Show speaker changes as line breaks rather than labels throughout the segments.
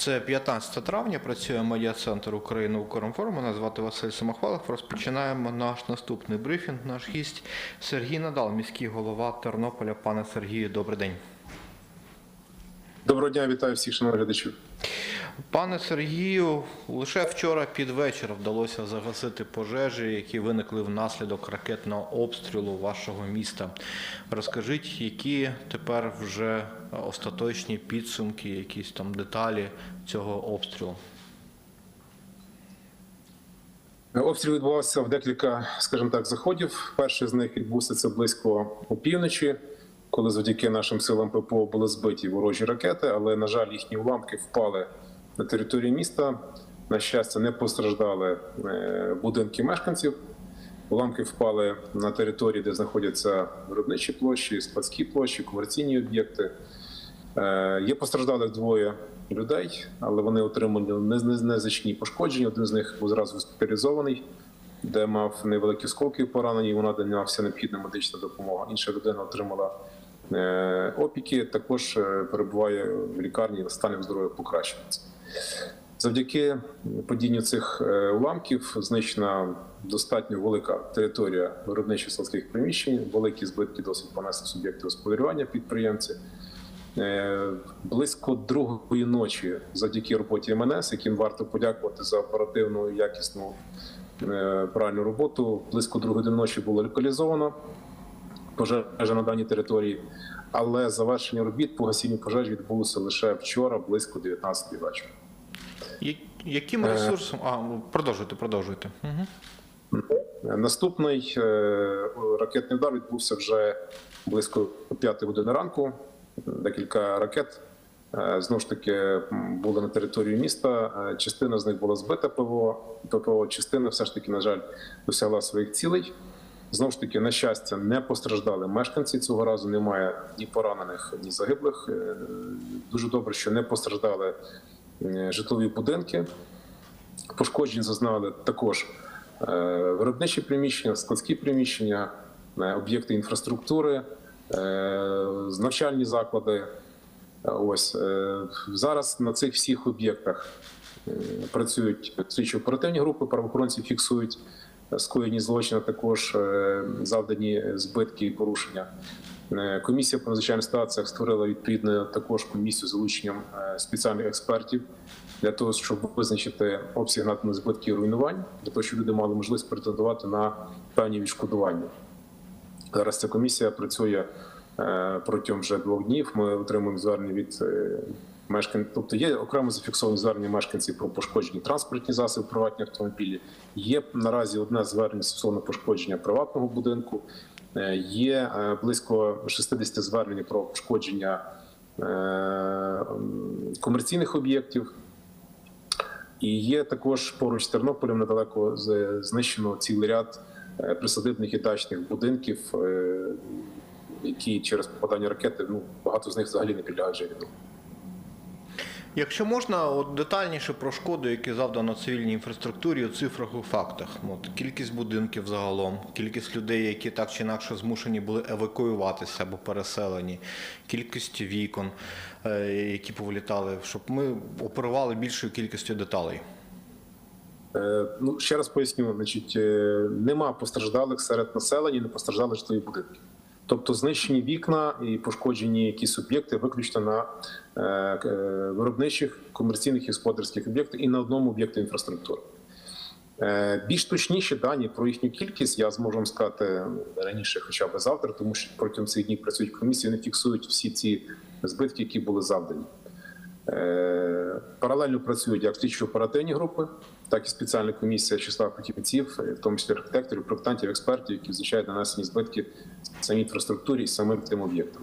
Це 15 травня. Працює медіа-центр України Укрінформ. Мене звати Василь Самохвалов. Розпочинаємо наш наступний брифінг. Наш гість Сергій Надал, міський голова Тернополя. Пане Сергію, добрий день.
Доброго дня, вітаю всіх шановних глядачів.
Пане Сергію, лише вчора під вечір вдалося загасити пожежі, які виникли внаслідок ракетного обстрілу вашого міста. Розкажіть, які тепер вже остаточні підсумки, якісь там деталі цього обстрілу?
Обстріл відбувався в декілька, скажімо так, заходів. Перший з них відбувся це близько опівночі, коли завдяки нашим силам ППО були збиті ворожі ракети, але, на жаль, їхні уламки впали на територію міста. На щастя, не постраждали е, будинки мешканців. Уламки впали на території, де знаходяться виробничі площі, складські площі, комерційні об'єкти. Е, Є постраждалих двоє людей, але вони отримали нез- нез- незначні пошкодження. Один з них був зразу госпіталізований, де мав невеликі осколки поранені. Йому надана вся необхідна медична допомога. Інша людина отримала опіки. Також е, перебуває в лікарні. Стан здоров'я покращується. Завдяки падінню цих е, уламків знищена достатньо велика територія виробничих сільських приміщень, великі збитки досить понесли суб'єкти господарювання підприємці. Е, Близько другої ночі, завдяки роботі МНС, яким варто подякувати за оперативну якісну е, правильну роботу. Близько другої ночі було локалізовано пожежа на даній території, але завершення робіт по гасінню пожеж відбулося лише вчора, близько 19 вечора.
Яким ресурсом? А, ну, продовжуйте, продовжуйте. Угу.
Наступний е, ракетний удар відбувся вже близько 5 години ранку. Декілька ракет е, знову ж таки були на території міста. Е, Частина з них була збита ПВО, ППО, частина все ж таки, на жаль, досягла своїх цілей. Знову ж таки, на щастя, не постраждали мешканці цього разу. Немає ні поранених, ні загиблих. Е, Дуже добре, що не постраждали е, житлові будинки. Пошкоджень зазнали також е, виробничі приміщення, складські приміщення, об'єкти інфраструктури, навчальні заклади. Ось зараз на цих всіх об'єктах працюють слідчі оперативні групи, правоохоронці фіксують скоєні злочини, також е, завдані збитки і порушення. Е, Комісія по надзвичайних ситуаціях створила відповідно також комісію з залученням е, спеціальних експертів для того, щоб визначити обсяг наданих збитків і руйнувань, для того, щоб люди мали можливість претендувати на певні відшкодування. Зараз ця комісія працює протягом вже двох днів. Ми отримуємо звернення від мешканців. Тобто є окремо зафіксовані звернення мешканців про пошкоджені транспортні засоби, приватні автомобілі. Є наразі одне звернення стосовно пошкодження приватного будинку. Е, Є е, близько 60 звернень про пошкодження е, комерційних об'єктів. І є також поруч з Тернополем недалеко знищено цілий ряд присадибних і дачних будинків, які через попадання ракети ну багато з них взагалі не підлягають життю.
Якщо можна, от детальніше про шкоду, які завдано цивільній інфраструктурі у цифрах у фактах. От, кількість будинків загалом, кількість людей, які так чи інакше змушені були евакуюватися або переселені, кількість вікон, е, які повилітали, щоб ми оперували більшою кількістю деталей.
Е, Ну ще раз поясню, значить, е, нема постраждалих серед населення, не постраждали житлові будинки. Тобто знищені вікна і пошкоджені якісь об'єкти виключно на е, е, виробничих комерційних і господарських об'єктах і на одному об'єкті інфраструктури. Е, Більш точніші дані про їхню кількість я зможу вам сказати раніше, хоча б завтра, тому що протягом цих днів працюють комісії, вони фіксують всі ці збитки, які були завдані. Е, Паралельно працюють як слідчо-оперативні групи, так і спеціальна комісія числа фахівців, в тому числі архітекторів, проєктантів, експертів, які визначають нанесені збитки самій інфраструктурі і самим тим об'єктам.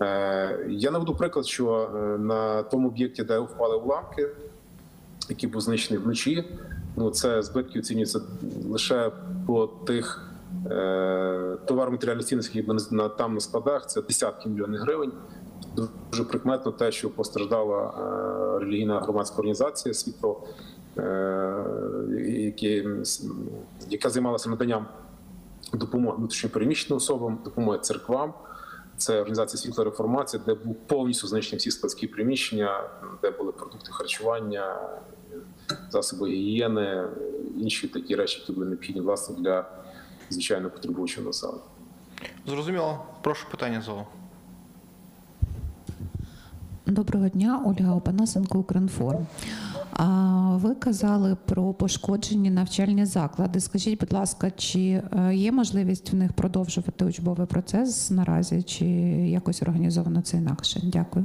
Е, Я наведу приклад, що е, на тому об'єкті, де впали уламки, який був знищений вночі, ну це збитки оцінюються лише по тих е, товаро-матеріальних цінностях, які там на складах, це десятки мільйонів гривень. Дуже прикметно те, що постраждала е, релігійна громадська організація світло, е, яка займалася наданням допомоги внутрішньопереміщеним особам, допомоги церквам. Це організація світла реформація, де був повністю знищені всі складські приміщення, де були продукти харчування, засоби гігієни, інші такі речі, які були необхідні власне для звичайно потребуючого населення.
Зрозуміло. Прошу питання залу.
Доброго дня, Ольга Опанасенко, Укрінформ. Ви казали про пошкоджені навчальні заклади. Скажіть, будь ласка, чи е, є можливість в них продовжувати учбовий процес наразі, чи якось організовано це інакше? Дякую.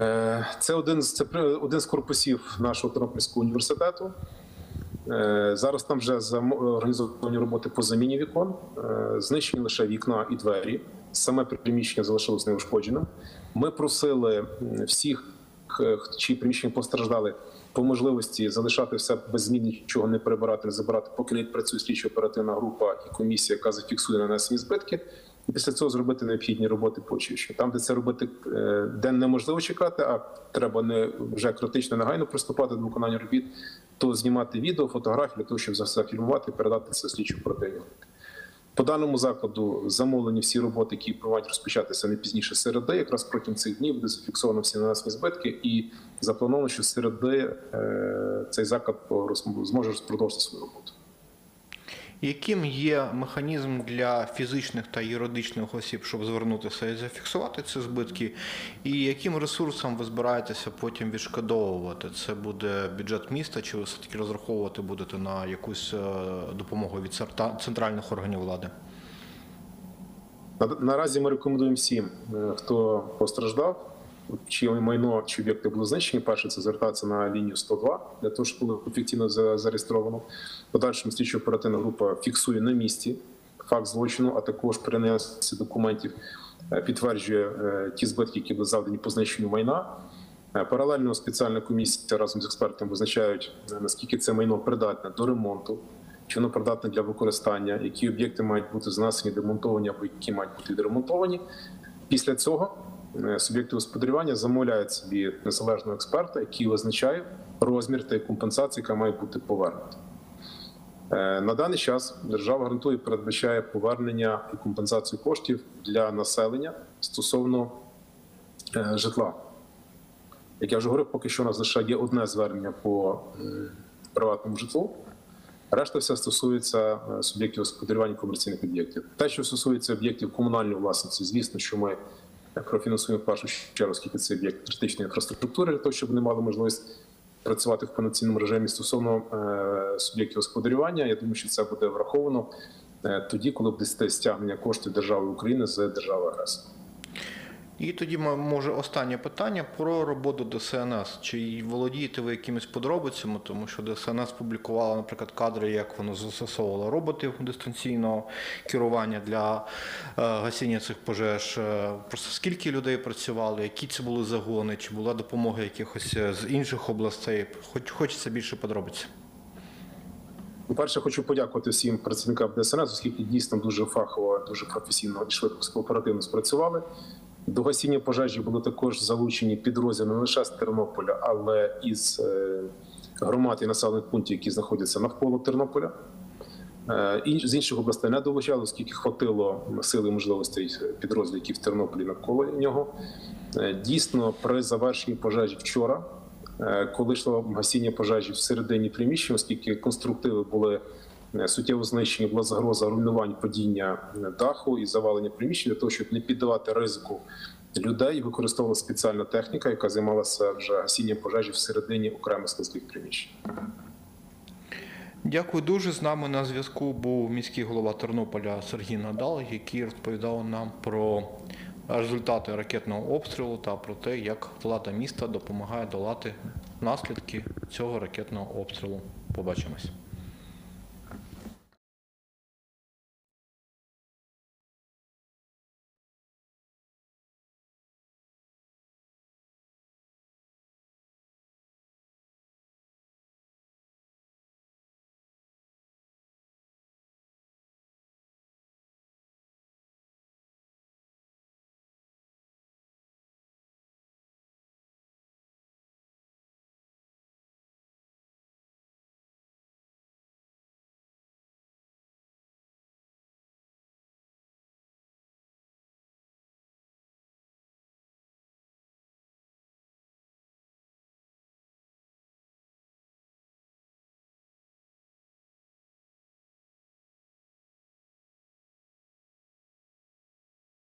Е, Це один з це один з корпусів нашого Тернопільського університету. Е, Зараз там вже організовані роботи по заміні вікон. Знищені лише вікна і двері. Саме приміщення залишилось неушкодженим. Ми просили всіх, чиї приміщення постраждали, по можливості залишати все без змін, нічого не перебирати, не забирати, поки не працює слідчо оперативна група і комісія, яка зафіксує нанесені збитки. І після цього зробити необхідні роботи по очищенню. Там, де це робити, е, де неможливо чекати, а треба не вже критично негайно приступати до виконання робіт, то знімати відео, фотографії для того, щоб зафільмувати і передати це слідчу групі. По даному закладу замовлені всі роботи, які мають розпочатися не пізніше середи. Якраз протягом цих днів буде зафіксовано всі нанесені збитки, і заплановано, що середи е, цей заклад зможе продовжити свою роботу.
Яким є механізм для фізичних та юридичних осіб, щоб звернутися і зафіксувати ці збитки? І яким ресурсом ви збираєтеся потім відшкодовувати? Це буде бюджет міста, чи ви все-таки розраховувати будете на якусь е, допомогу від центральних органів влади?
Наразі ми рекомендуємо всім, е, хто постраждав, чиє майно чи об'єкти були знищені. Перше це звертатися на лінію 102, для того, щоб було за- зареєстровано. Подальшому слідчо оперативна група фіксує на місці факт злочину, а також при документів е, підтверджує е, ті збитки, які були завдані по знищенню майна. Е, Паралельно спеціальна комісія разом з експертами визначають, наскільки це майно придатне до ремонту, чи воно придатне для використання, які об'єкти мають бути знесені, демонтовані або які мають бути відремонтовані. Після цього суб'єкти господарювання замовляють собі незалежного експерта, який визначає розмір та компенсації, яка має бути повернута. Е, На даний час держава гарантує передбачає повернення і компенсацію коштів для населення стосовно е, житла. Як я вже говорив, поки що у нас лише є одне звернення по приватному житлу. Решта все стосується е, суб'єктів господарювання комерційних об'єктів. Те, що стосується об'єктів комунальної власності, звісно, що ми е, профінансуємо в першу чергу, оскільки це об'єкт критичної інфраструктури, для того, щоб вони мали можливість працювати в повноцінному режимі стосовно е, суб'єктів господарювання. Я думаю, що це буде враховано е, тоді, коли буде стягнення коштів держави України з держави агресора.
І тоді може останнє питання про роботу ДСНС. Чи володієте ви якимись подробицями, тому що ДСНС публікувала, наприклад, кадри, як воно застосовувало роботів дистанційного керування для е, гасіння цих пожеж. Е, Просто скільки людей працювали, які це були загони, чи була допомога якихось е, з інших областей? Хоч хочеться більше подробиць.
По-перше, хочу подякувати всім працівникам ДСНС, оскільки дійсно дуже фахово, дуже професійно і швидко оперативно спрацювали. До гасіння пожежі були також залучені підрозділи не лише з Тернополя, але і з е, громад і населених пунктів, які знаходяться навколо Тернополя. Е, з інших областей не долучали, оскільки хватило сили і можливостей підрозділів, які в Тернополі навколо нього. Е, Дійсно, при завершенні пожежі вчора, коли йшло гасіння пожежі всередині приміщення, оскільки конструктиви були суттєво знищені, була загроза руйнувань падіння е, даху і завалення приміщення, для того, щоб не піддавати ризику людей, використовувала спеціальна техніка, яка займалася вже гасінням пожежі всередині окремих складських приміщень.
Дякую дуже. З нами на зв'язку був міський голова Тернополя Сергій Надал, який розповідав нам про результати ракетного обстрілу та про те, як влада міста допомагає долати наслідки цього ракетного обстрілу. Побачимось.